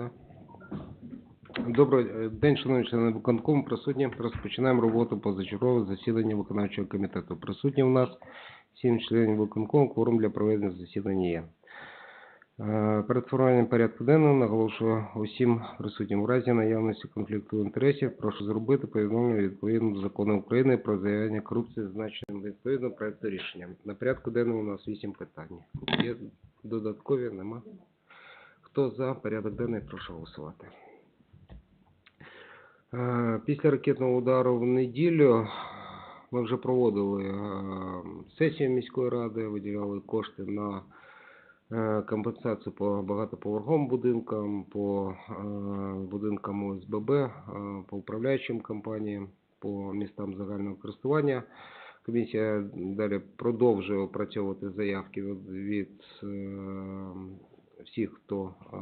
Да. Добрий е, день, шановні члени виконкому, присутні. Розпочинаємо роботу позачергового засідання виконавчого комітету. Присутні у нас сім членів виконкому, кворум для проведення засідання є. Е, Перед формуванням порядку денного наголошую усім присутнім у разі наявності конфлікту інтересів. Прошу зробити повідомлення відповідно до закону України про заявлення корупції, зазначеним відповідно проекту рішення. На порядку денному у нас вісім питань. Є додаткові? Нема? Хто за порядок денний, прошу голосувати. Е, Після ракетного удару в неділю ми вже проводили е, сесію міської ради, виділяли кошти на е, компенсацію по багатоповерховим будинкам, по будинкам ОСББ, по управляючим компаніям, по містам загального користування. Комісія далі продовжує опрацьовувати заявки від, всіх, хто е,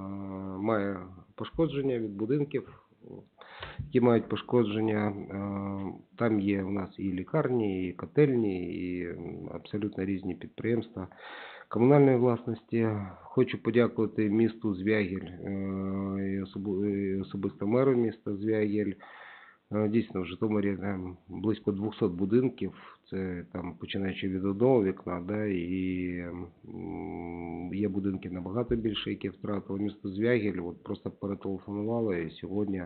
має пошкодження від будинків, які мають пошкодження. Е, Там є у нас і лікарні, і котельні, і абсолютно різні підприємства комунальної власності. Хочу подякувати місту Звягіль е, особисто меру міста Звягіль. Е, Дійсно, в Житомирі там близько 200 будинків. Це там починаючи від одного вікна, да, і є будинки набагато більше, які втратили місто Звягіль. От просто перетелефонувало і сьогодні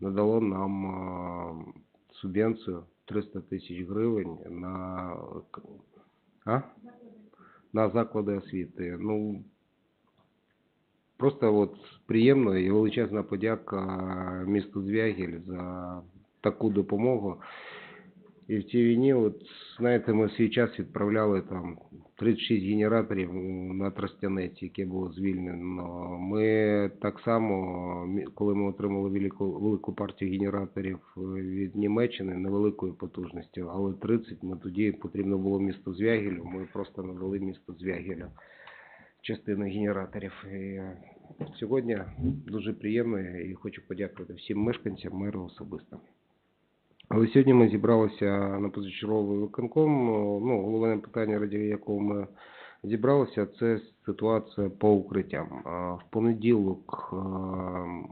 надало нам е, субвенцію 300 тисяч гривень на, а? на заклади освіти. Ну, просто от приємно і величезна подяка місту Звягіль за таку допомогу. І в цій війні, от, знаєте, ми свій час відправляли там 36 генераторів на Тростянець, яке було звільнено. Ми так само, коли ми отримали велику, велику партію генераторів е, від Німеччини невеликої потужності, але 30 ми тоді потрібно було місто Звягілю, ми просто надали місто Звягілю частину генераторів. І сьогодні дуже приємно і хочу подякувати всім мешканцям, меру особисто. Але сьогодні ми зібралися на позачерговий виконком. Ну, головне питання, раді якого ми зібралися, це ситуація по укриттям. В понеділок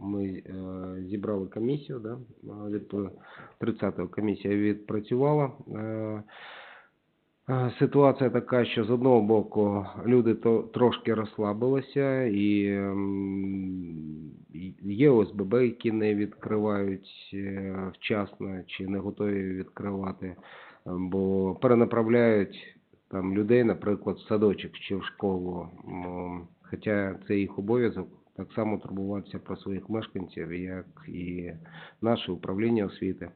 ми е, зібрали комісію, да? а, від 30-го комісія відпрацювала. Е, Ситуація така, що з одного боку люди то трошки розслабилися, і ем, є ОСББ, які не відкривають е, вчасно чи не готові відкривати, е, бо перенаправляють там людей, наприклад, в садочок чи в школу. Хоча це їх обов'язок так само турбуватися про своїх мешканців, як і наше управління освіти.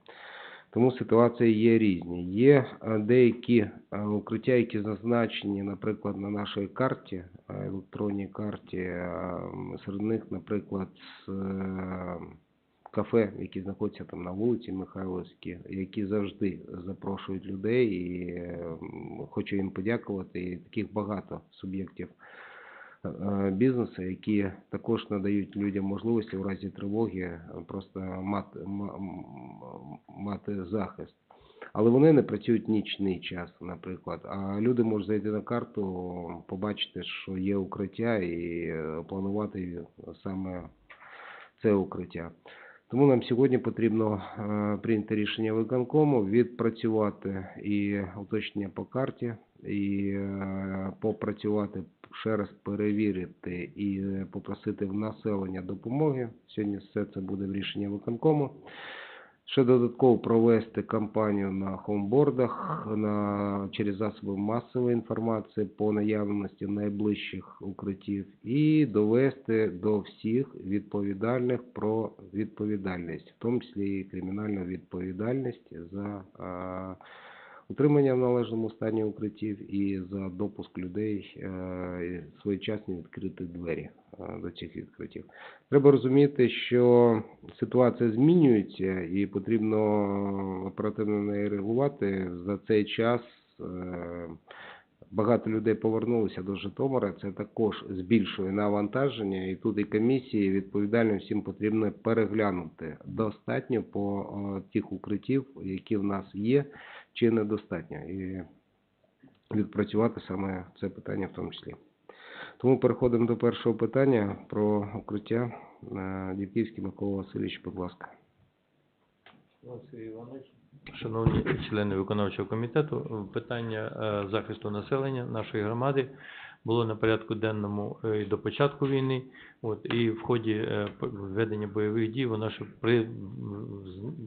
Тому ситуації є різні. Є е, деякі е, укриття, які зазначені, наприклад, на нашій карті, е, електронній карті. Серед них, наприклад, кафе, які знаходяться там на вулиці Михайловській, які завжди запрошують людей. І хочу їм подякувати. І таких багато суб'єктів е, бізнесу, які також надають людям можливості в разі тривоги е, просто мати, мати захист. Але вони не працюють нічний час, наприклад. А люди можуть зайти на карту, побачити, що є укриття, і е, планувати саме це укриття. Тому нам сьогодні потрібно е, прийняти рішення виконкому, відпрацювати і уточнення по карті, і попрацювати ще раз перевірити і е, попросити в населення допомоги. Сьогодні все це буде в рішенні виконкому. Ще додатково провести кампанію на хоумбордах, на, через засоби масової інформації по наявності найближчих укриттів і довести до всіх відповідальних про відповідальність, в тому числі і кримінальну відповідальність за а, утримання в належному стані укриттів і за допуск людей е, своєчасно відкрити двері е, до цих відкриттів. Треба розуміти, що ситуація змінюється і потрібно оперативно неї реагувати. За цей час е, багато людей повернулися до Житомира. Це також збільшує навантаження, і тут і комісії відповідально всім потрібно переглянути достатньо по тих укриттів, які в нас є, чи недостатньо, і відпрацювати саме це питання в тому числі. Тому переходимо до першого питання про укриття. Е, Дідківський Микола Васильович, будь ласка. Шановні члени виконавчого комітету, питання е, захисту населення нашої громади було на порядку денному е, і до початку війни. От, і в ході е, п- ведення бойових дій воно ще при,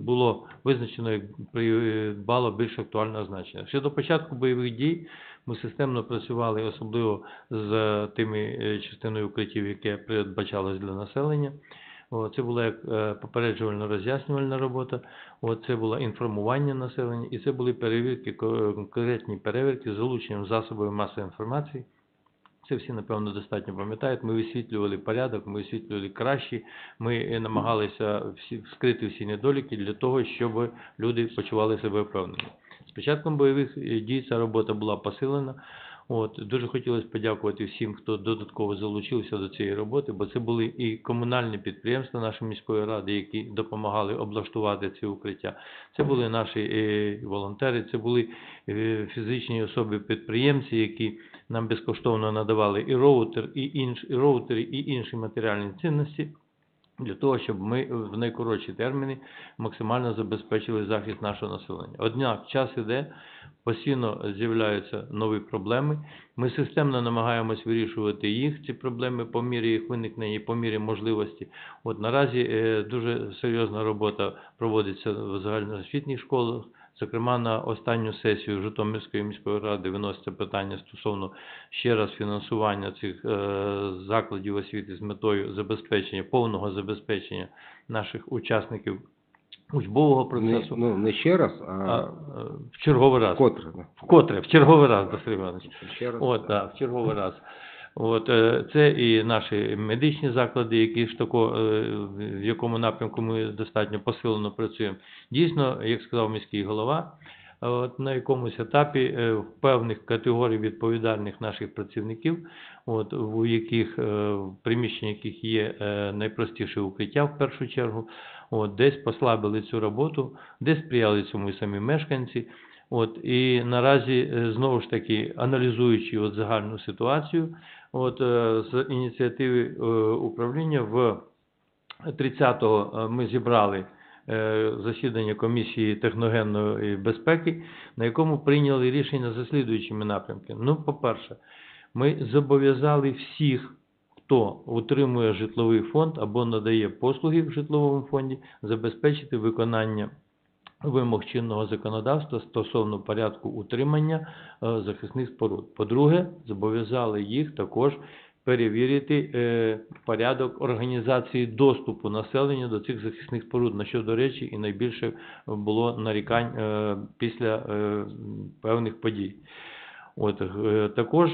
було визначено як придбало більш актуального значення. Ще до початку бойових дій ми системно працювали, особливо з тими е, частиною укриттів, яке передбачалось для населення. Це була як е, попереджувально-роз'яснювальна робота, це було інформування населення, і це були перевірки, конкретні перевірки з залученням засобів масової інформації. Це всі, напевно, достатньо пам'ятають. Ми висвітлювали порядок, ми висвітлювали кращі, ми е, намагалися всі, скрити всі недоліки для того, щоб люди почували себе впевнено. З початком бойових е, дій ця робота була посилена. От, дуже хотілося подякувати всім, хто додатково залучився до цієї роботи, бо це були і комунальні підприємства нашої міської ради, які допомагали облаштувати ці укриття. Це були наші е, волонтери, це були фізичні особи-підприємці, які нам безкоштовно надавали і роутер, і інш, і роутери, і інші матеріальні цінності. Для того, щоб ми в найкоротші терміни максимально забезпечили захист нашого населення. Однак час іде, постійно з'являються нові проблеми. Ми системно намагаємось вирішувати їх, ці проблеми по мірі їх виникнення і по мірі можливості. От наразі е, дуже серйозна робота проводиться в загальноосвітніх школах. Зокрема, на останню сесію Житомирської міської ради виноситься питання стосовно ще раз фінансування цих е, закладів освіти з метою забезпечення, повного забезпечення наших учасників учбового Не, процесу. ну, не ще раз, а, а, е, в черговий раз. вкотре. Вкотре, в черговий раз, Василь Іванович. Ще раз. От, так, в черговий раз. От, е, це і наші медичні заклади, які ж тако, е, в якому напрямку ми достатньо посилено працюємо. Дійсно, як сказав міський голова, от, на якомусь етапі е, в певних категорій відповідальних наших працівників, от, у яких в приміщенні яких є найпростіше укриття в першу чергу, от, десь послабили цю роботу, десь сприяли цьому і самі мешканці. От, і наразі, знову ж таки, аналізуючи от загальну ситуацію, от, е, з ініціативи е, управління в 30-го е, ми зібрали засідання комісії техногенної безпеки, на якому прийняли рішення за слідуючими напрямками. Ну, по-перше, ми зобов'язали всіх, хто утримує житловий фонд або надає послуги в житловому фонді, забезпечити виконання вимог чинного законодавства стосовно порядку утримання е, захисних споруд. По-друге, зобов'язали їх також перевірити е, порядок організації доступу населення до цих захисних споруд, на що, до речі, і найбільше було нарікань е, після певних подій. Також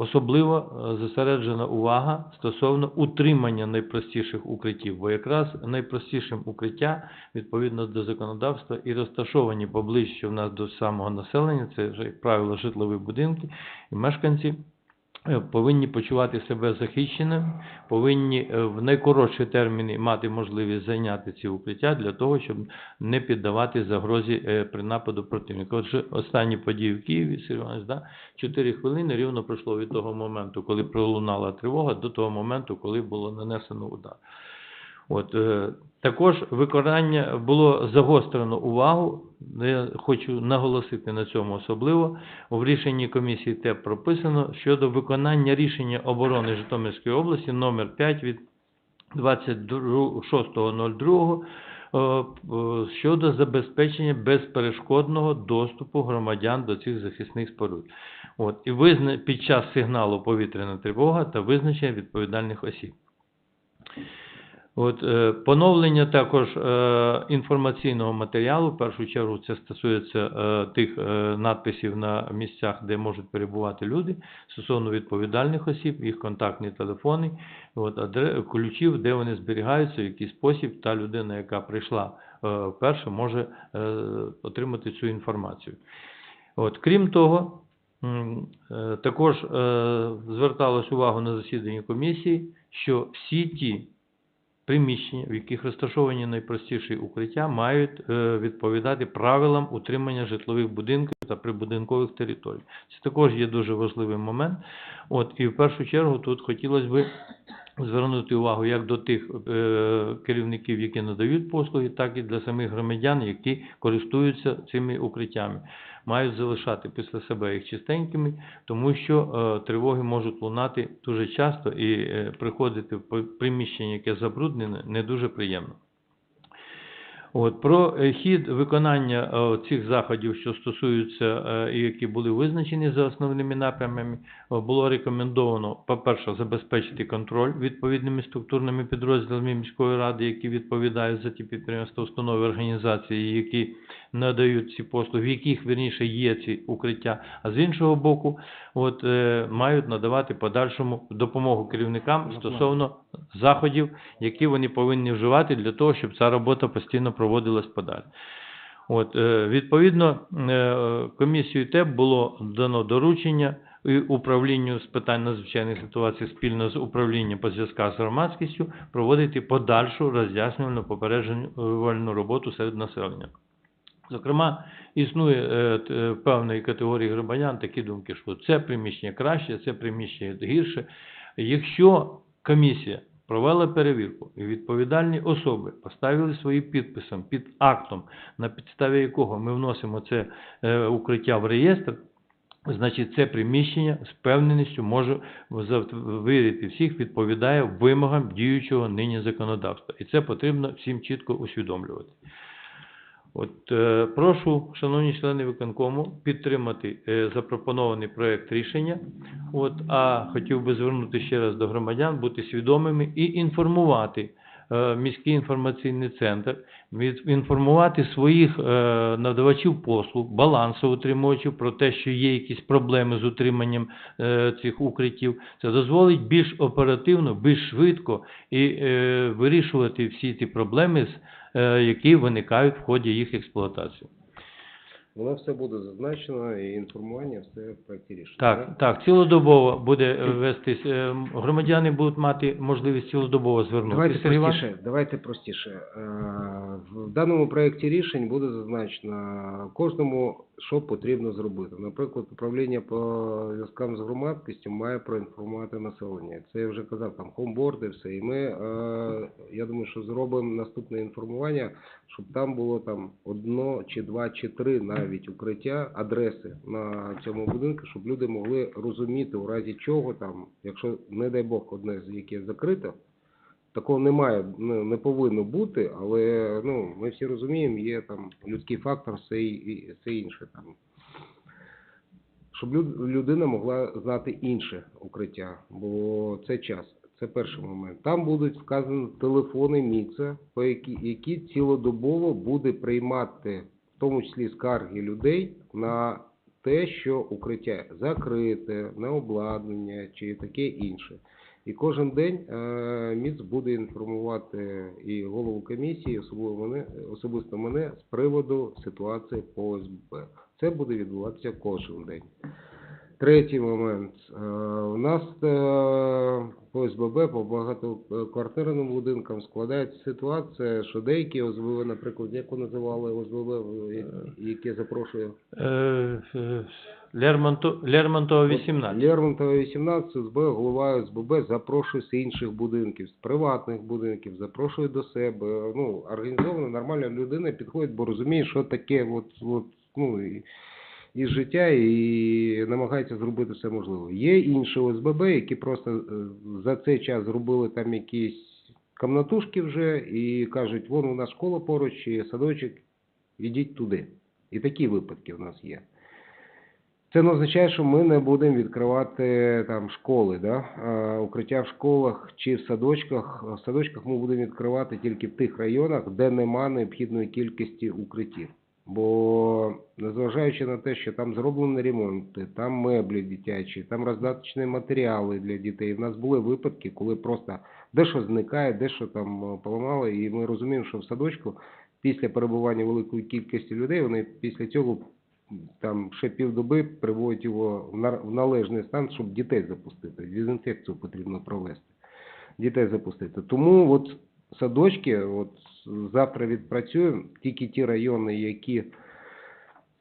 особливо е, зосереджена увага стосовно утримання найпростіших укриттів, бо якраз найпростішим укриття відповідно до законодавства і розташовані поближче в нас до самого населення, це як правило, житлові будинки, і мешканці повинні почувати себе захищеними, повинні е, в найкоротші терміни мати можливість зайняти ці укриття для того, щоб не піддавати загрозі е, при нападу противника. Отже, останні події в Києві, Іванович, да, 4 хвилини рівно пройшло від того моменту, коли пролунала тривога, до того моменту, коли було нанесено удар. От, е, також виконання було загострено увагу, я хочу наголосити на цьому особливо. В рішенні комісії ТЕП прописано щодо виконання рішення оборони Житомирської області номер 5 від 26.02 е, е, щодо забезпечення безперешкодного доступу громадян до цих захисних споруд. От, і визна... під час сигналу повітряна тривога та визначення відповідальних осіб. От, е, поновлення також е, інформаційного матеріалу, в першу чергу це стосується е, тих е, надписів на місцях, де можуть перебувати люди, стосовно відповідальних осіб, їх контактні телефони, от, адре- ключів, де вони зберігаються, в який спосіб та людина, яка прийшла е, вперше, може е, отримати цю інформацію. От, крім того, е, також е, зверталось увагу на засіданні комісії, що всі ті приміщення, в яких розташовані найпростіші укриття, мають е, відповідати правилам утримання житлових будинків та прибудинкових територій. Це також є дуже важливий момент. От, і в першу чергу тут хотілося б звернути увагу як до тих е, керівників, які надають послуги, так і для самих громадян, які користуються цими укриттями. Мають залишати після себе їх чистенькими, тому що е, тривоги можуть лунати дуже часто і е, приходити в при- приміщення, яке забруднене, не дуже приємно. От, про е, хід виконання е, цих заходів, що стосуються е, і які були визначені за основними напрямами, було рекомендовано, по-перше, забезпечити контроль відповідними структурними підрозділами міської ради, які відповідають за ті підприємства, установи, організації, які надають ці послуги, в яких, вірніше, є ці укриття, а з іншого боку, от, е, мають надавати подальшому допомогу керівникам стосовно заходів, які вони повинні вживати для того, щоб ця робота постійно проводилась подалі. От, е, відповідно, е, комісією ТЕП було дано доручення і управлінню з питань надзвичайних ситуацій спільно з управлінням по зв'язках з громадськістю проводити подальшу роз'яснювальну попереджувальну роботу серед населення. Зокрема, існує е, е, певної категорії громадян такі думки, що це приміщення краще, це приміщення гірше. Якщо комісія провела перевірку і відповідальні особи поставили свої підписом під актом, на підставі якого ми вносимо це е, укриття в реєстр, значить це приміщення з певненістю може завірити всіх, відповідає вимогам діючого нині законодавства. І це потрібно всім чітко усвідомлювати. От, е, прошу, шановні члени виконкому, підтримати е, запропонований проект рішення. От, а хотів би звернути ще раз до громадян, бути свідомими і інформувати міський інформаційний центр, інформувати своїх е, надавачів послуг, балансоутримувачів про те, що є якісь проблеми з утриманням е, цих укриттів. Це дозволить більш оперативно, більш швидко і е, вирішувати всі ті проблеми, е, які виникають в ході їх експлуатації. Воно все буде зазначено і інформування все в проєкті рішення. Так, так, цілодобово буде е, вестись. е, Громадяни будуть мати можливість цілодобово звернутися. Давайте Сергій Іванович? простіше. Давайте простіше. Е, В даному проєкті рішень буде зазначено кожному, що потрібно зробити. Наприклад, управління по зв'язкам з громадськістю має проінформувати населення. Це я вже казав, там хомборди, все. І ми, е, я думаю, що зробимо наступне інформування, щоб там було там одно чи два чи три навіть укриття, адреси на цьому будинку, щоб люди могли розуміти, у разі чого там, якщо, не дай Бог, одне з яке закрито, Такого немає, не повинно бути, але ну, ми всі розуміємо, є там людський фактор, все, все інше там. Щоб людина могла знати інше укриття, бо це час. Це перший момент. Там будуть вказані телефони МІЦа, по які, які цілодобово буде приймати, тому числі скарги людей на те, що укриття закрите, на обладнання чи таке інше. І кожен день е, МІЦ буде інформувати і голову комісії, особливо мене, особисто мене, з приводу ситуації по ОСБ. Це буде відбуватися кожен день. Третій момент. Е, У нас е, по СББ, по багатоквартирним будинкам складається ситуація, що деякі ОСББ, наприклад, як ви називали ОСББ, е, яке запрошує Лермонтова 18. Лермонтова 18, СБ, голова СББ запрошує з інших будинків, з приватних будинків, запрошує до себе. Ну, організована, нормальна людина підходить, бо розуміє, що таке от, от, ну, і, із життя і намагається зробити все можливе. Є інші ОСББ, які просто е, за цей час зробили там якісь комнатушки вже і кажуть, вон у нас школа поруч, чи садочок, ідіть туди. І такі випадки у нас є. Це не означає, що ми не будемо відкривати там школи, да? укриття в школах чи в садочках. В садочках ми будемо відкривати тільки в тих районах, де нема необхідної кількості укриттів. Бо незважаючи на те, що там зроблені ремонти, там меблі дитячі, там роздаточні матеріали для дітей. У нас були випадки, коли просто дещо зникає, дещо там е, поламало, і ми розуміємо, що в садочку після перебування великої кількості людей вони після цього там ще півдоби приводять його в в належний стан, щоб дітей запустити. Дезінфекцію потрібно провести. Дітей запустити. Тому от садочки, от завтра відпрацюємо, тільки ті райони, які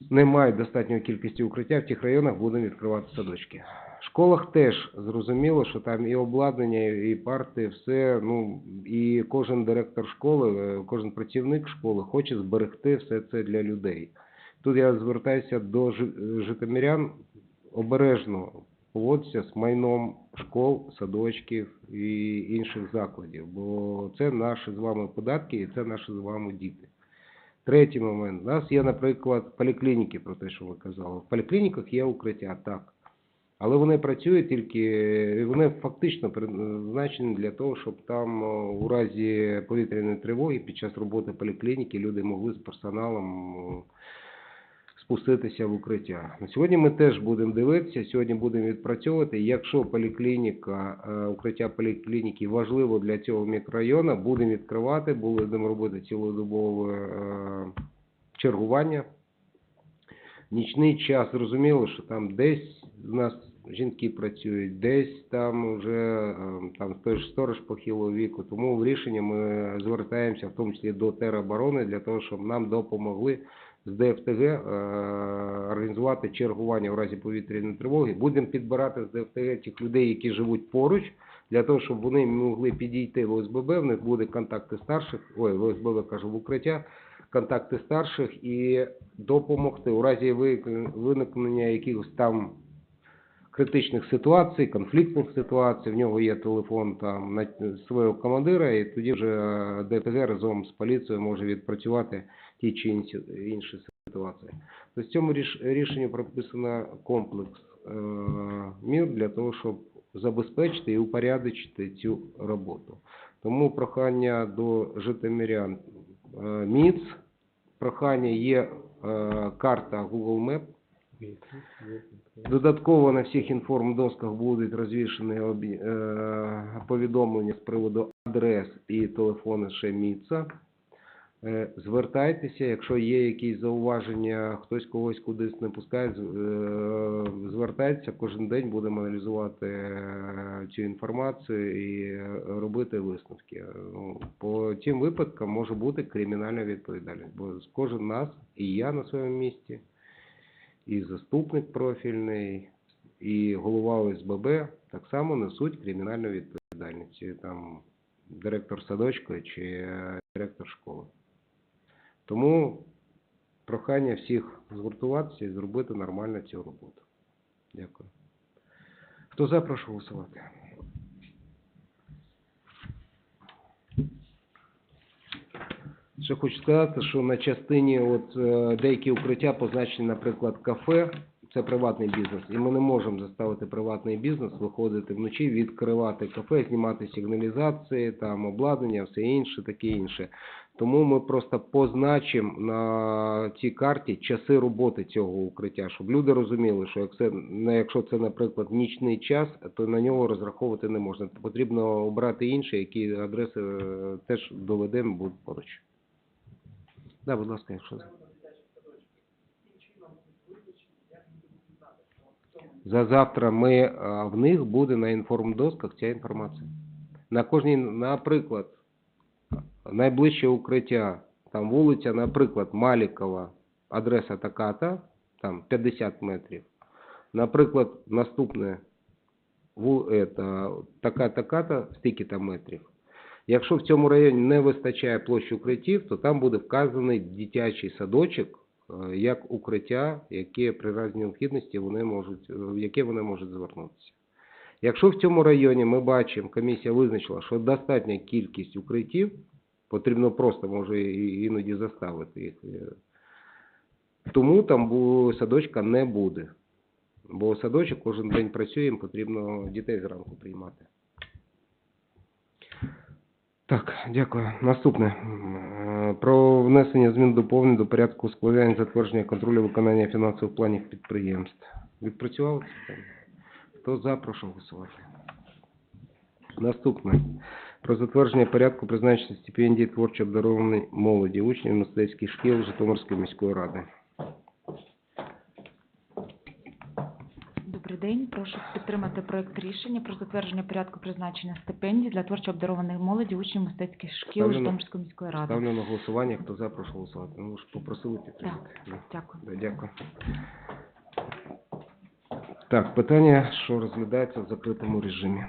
не мають достатньої кількості укриття, в тих районах будемо відкривати садочки. В школах теж зрозуміло, що там і обладнання, і парти, все, ну, і кожен директор школи, е, кожен працівник школи хоче зберегти все це для людей. Тут я звертаюся до жи- житомирян, обережно поводься з майном школ, садочків і інших закладів, бо це наші з вами податки і це наші з вами діти. Третій момент. У нас є, наприклад, поліклініки, про те, що ви казали. В поліклініках є укриття, так. Але вони працюють тільки, вони фактично призначені для того, щоб там у разі повітряної тривоги під час роботи поліклініки люди могли з персоналом спуститися в укриття. Сьогодні ми теж будемо дивитися, сьогодні будемо відпрацьовувати. Якщо поліклініка, е, укриття поліклініки важливо для цього мікрорайону, будемо відкривати, будемо робити цілодобове е, чергування. Нічний час зрозуміло, що там десь у нас жінки працюють, десь там вже е, там той ж сторож похилого віку. Тому в рішенні ми звертаємося в тому числі до тероборони для того, щоб нам допомогли з ДФТГ е, організувати чергування в разі повітряної тривоги. Будемо підбирати з ДФТГ тих людей, які живуть поруч, для того, щоб вони могли підійти в ОСББ, в них буде контакти старших, ой, в ОСББ кажу, в укриття, контакти старших і допомогти у разі виникнення якихось там критичних ситуацій, конфліктних ситуацій. В нього є телефон там на свого командира, і тоді вже е, ДФТГ разом з поліцією може відпрацювати ті чи інші, ситуації. Тобто в цьому ріш- рішенні прописано комплекс е, мір для того, щоб забезпечити і упорядочити цю роботу. Тому прохання до житомирян е, МІЦ, прохання є е, карта Google Map, Додатково на всіх інформдосках будуть розвішені повідомлення з приводу адрес і телефони ще МІЦа. Е, Звертайтеся, якщо є якісь зауваження, хтось когось кудись не пускає, е, звертайтеся, кожен день будемо аналізувати е, цю інформацію і робити висновки. Ну, По тим випадкам може бути кримінальна відповідальність, бо кожен нас, і я на своєму місці, і заступник профільний, і голова ОСББ так само несуть кримінальну відповідальність, там директор садочка, чи директор школи. Тому прохання всіх згуртуватися і зробити нормально цю роботу. Дякую. Хто за, прошу голосувати. Ще хочу сказати, що на частині от е, деякі укриття позначені, наприклад, кафе, це приватний бізнес, і ми не можемо заставити приватний бізнес виходити вночі, відкривати кафе, знімати сигналізації, там обладнання, все інше, таке інше. Тому ми просто позначимо на цій карті часи роботи цього укриття, щоб люди розуміли, що як це, якщо це, наприклад, нічний час, то на нього розраховувати не можна. Потрібно обрати інші, які адреси е, теж доведемо, будуть поруч. Да, будь ласка, якщо за. За завтра ми, в них буде на інформдосках ця інформація. На кожній, наприклад, найближче укриття, там вулиця, наприклад, Малікова, адреса така-та, там 50 метрів. Наприклад, наступне така-така-та, стільки-то метрів. Якщо в цьому районі не вистачає площі укриттів, то там буде вказаний дитячий садочок е, як укриття, яке при разі необхідності вони можуть, е, яке вони можуть звернутися. Якщо в цьому районі ми бачимо, комісія визначила, що достатня кількість укриттів, потрібно просто може іноді заставити їх. е, Тому там садочка не буде. Бо садочок кожен день працює, їм потрібно дітей зранку приймати. Так, дякую. Наступне. Про внесення змін доповнень до порядку складання затвердження контролю виконання фінансових планів підприємств. Відпрацювали це питання? Хто за, прошу голосувати. Наступне. Про затвердження порядку призначення стипендії творчо обдарованої молоді учнів мистецьких шкіл Житомирської міської ради. Добрий день. Прошу підтримати проект рішення про затвердження порядку призначення стипендій для творчо обдарованих молоді учнів мистецьких шкіл Ставлю на- Житомирської міської ради. Ставлю на голосування. Хто за, прошу голосувати. Ну, ви ж попросили підтримати. Да. Дякую. Да, Дякую. Так, питання, що розглядається в закритому режимі.